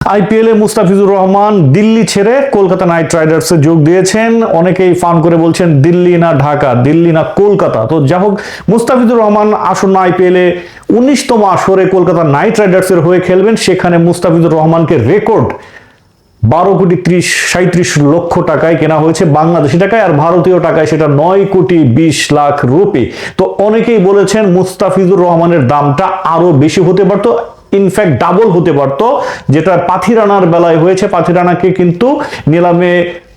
আইপিএলে মুস্তাফিজুর রহমান দিল্লি ছেড়ে কলকাতা নাইট রাইডার্সে যোগ দিয়েছেন। অনেকেই ফান করে বলছেন দিল্লি না ঢাকা, দিল্লি না কলকাতা। তো যা হোক, মুস্তাফিজুর রহমান আসন্ন আইপিএলে উনিশতম আসরে কলকাতা নাইট রাইডার্সের হয়ে খেলবেন। সেখানে মুস্তাফিজুর রহমানকে রেকর্ড বারো কোটি ত্রিশ সাঁত্রিশ লক্ষ টাকায় কেনা হয়েছে বাংলাদেশি টাকায় আর ভারতীয় টাকায় সেটা নয় কোটি বিশ লাখ রুপি। তো অনেকেই বলেছেন মুস্তাফিজুর রহমানের দামটা আরও বেশি হতে পারতো। ইনফ্যাক্ট ডাবল হতে পারতো। যেটা পাথিরানার বেলায় হয়েছে। পাথিরানাকে কিন্তু নিলামে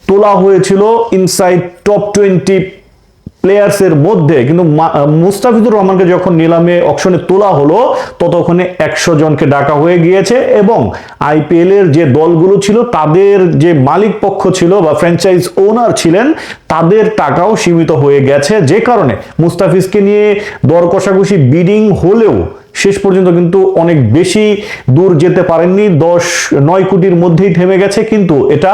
তোলা হয়েছিল ইনসাইড টপ টোয়েন্টি প্লেয়ার্সের মধ্যে। কিন্তু মুস্তাফিজুর রহমানকে যখন নিলামে অকশনে তোলা হলো, ততক্ষণে একশো জনকে ডাকা হয়ে গিয়েছে এবং আইপিএল এর যে দলগুলো ছিল, তাদের যে মালিক পক্ষ ছিল বা ফ্র্যাঞ্চাইজ ওনার ছিলেন, তাদের টাকাও সীমিত হয়ে গেছে। যে কারণে মুস্তাফিজকে নিয়ে দর কষাকষি বিডিং হলেও শেষ পর্যন্ত কিন্তু অনেক বেশি দূর যেতে পারেননি। দশ, নয় কোটির মধ্যেই থেমে গেছে, কিন্তু এটা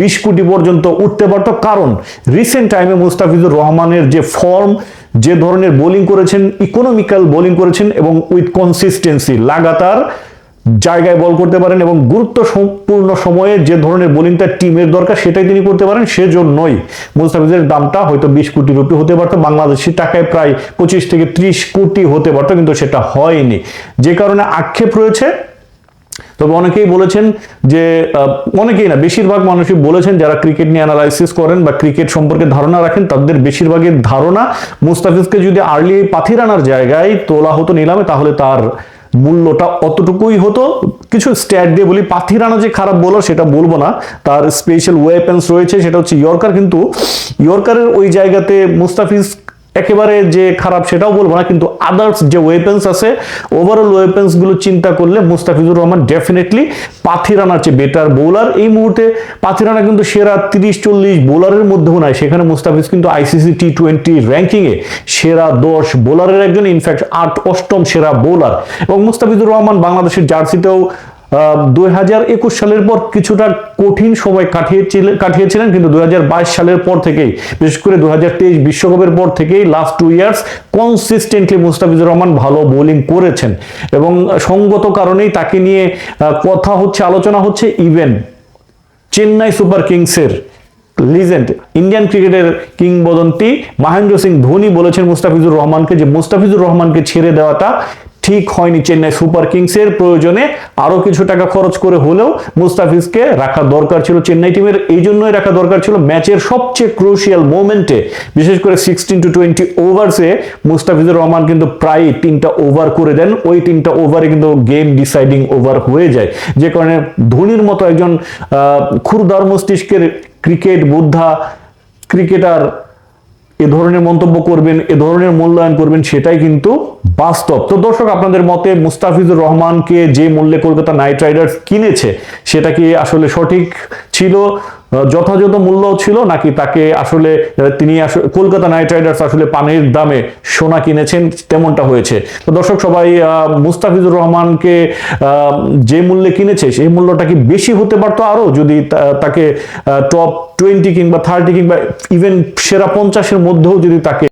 বিশ কোটি পর্যন্ত উঠতে পারত। কারণ রিসেন্ট টাইমে মুস্তাফিজুর রহমানের যে ফর্ম যে ধরনের বোলিং করেছেন ইকোনমিক্যাল বোলিং করেছেন এবং উইথ কনসিস্টেন্সি লাগাতার জায়গায় বল করতে পারেন এবং গুরুত্ব সম্পূর্ণ সময়ে যে ধরনের বোলিংটা টিমের দরকার সেটাই তিনি করতে পারেন, সেজন্যই মুস্তাফিজের দামটা হয়তো বিশ কোটি রুপি হতে পারতো, বাংলাদেশি টাকায় প্রায় পঁচিশ থেকে ত্রিশ কোটি হতে পারতো, কিন্তু সেটা হয়নি। যে কারণে আক্ষেপ রয়েছে তবে অনেকেই বলেছেন যে অনেকেই না, বেশিরভাগ মানুষই বলেছেন যারা ক্রিকেট নিয়ে অ্যানালাইসিস করেন বা ক্রিকেট সম্পর্কে ধারণা রাখেন, তাদের বেশিরভাগের ধারণা মুস্তাফিজকে যদি আর্লি পাথিরানার জায়গায় তোলা হতো নিলামে, তাহলে তার মূল্যটা অতটুকুই হতো। কিছু স্ট্যাট দিয়ে বলি পাথিরানা যে খারাপ বোলার সেটা বলব না। তার স্পেশাল ওয়েপেন্স রয়েছে, সেটা হচ্ছে ইয়র্কার কিন্তু ইয়র্কারের ওই জায়গাতে মুস্তাফিজ একেবারে যে খারাপ সেটাও বলব না, কিন্তু আদার্স যে ওয়েপেন্স আছে ওভারঅল ওয়েপেন্সগুলো চিন্তা করলে মুস্তাফিজুর রহমান ডেফিনেটলি পাথিরানার চেয়ে বেটার বোলার এই মুহূর্তে পাথিরানা কিন্তু সেরা তিরিশ, চল্লিশ বোলারের মধ্যেও নাই, সেখানে মুস্তাফিজ কিন্তু আইসিসি টি টোয়েন্টি র্যাঙ্কিংয়ে সেরা দশ বোলারের একজন ইনফ্যাক্ট আট, অষ্টম সেরা বোলার এবং মুস্তাফিজুর রহমান বাংলাদেশের জার্সিতেও দুই হাজার একুশ সালের পর কিছুটা কঠিন সময় কাটিয়েছিলেন কাটিয়েছিলেন, কিন্তু দুই সালের পর থেকেই, বিশেষ করে দু বিশ্বকাপের পর থেকেই last two years consistently Mustafizur Rahman ভালো বোলিং করেছেন। এবং সঙ্গত কারণেই তাকে নিয়ে কথা হচ্ছে, আলোচনা হচ্ছে ইভেন চেন্নাই সুপার কিংসের লিজেন্ড ইন্ডিয়ান ক্রিকেটের কিংবদন্তি মহেন্দ্র সিং ধোনি বলেছেন মুস্তাফিজুর রহমানকে যে মুস্তাফিজুর রহমানকে ছেড়ে দেওয়াটা ঠিক হয়নি চেন্নাই সুপার কিংসের প্রয়োজনে আরও কিছু টাকা খরচ করে হলেও মুস্তাফিজকে রাখা দরকার ছিল চেন্নাই টিমের, এই জন্যই রাখা দরকার ছিল ম্যাচের সবচেয়ে ক্রুশিয়াল মোমেন্টে বিশেষ করে সিক্সটিন টু টোয়েন্টি ওভার্সে মুস্তাফিজুর রহমান কিন্তু প্রায় তিনটা ওভার করে দেন। ওই তিনটা ওভারে কিন্তু গেম ডিসাইডিং ওভার হয়ে যায়। যে কারণে ধোনির মতো একজন ক্ষুরদার মস্তিষ্কের ক্রিকেট বোদ্ধা ক্রিকেটার এ ধরনের মন্তব্য করবেন, এ ধরনের মূল্যায়ন করবেন, সেটাই কিন্তু বাস্তব। তো দর্শক, আপনাদের মতে মুস্তাফিজুর রহমানকে যে মূল্যে কলকাতা নাইট রাইডার্স কিনেছে, সেটা কি আসলে সঠিক ছিল? যথাযথ মূল্য ছিল নাকি তাকে আসলে তিনি কলকাতা নাইট রাইডার্স আসলে পানির দামে সোনা কিনেছেন তেমনটা হয়েছে। তো দর্শক সবাই মুস্তাফিজুর রহমানকে যে মূল্যে কিনেছে সেই মূল্যটা কি বেশি হতে পারতো আরও যদি তাকে টপ টোয়েন্টি কিংবা থার্টি কিংবা ইভেন সেরা পঞ্চাশের মধ্যেও যদি তাকে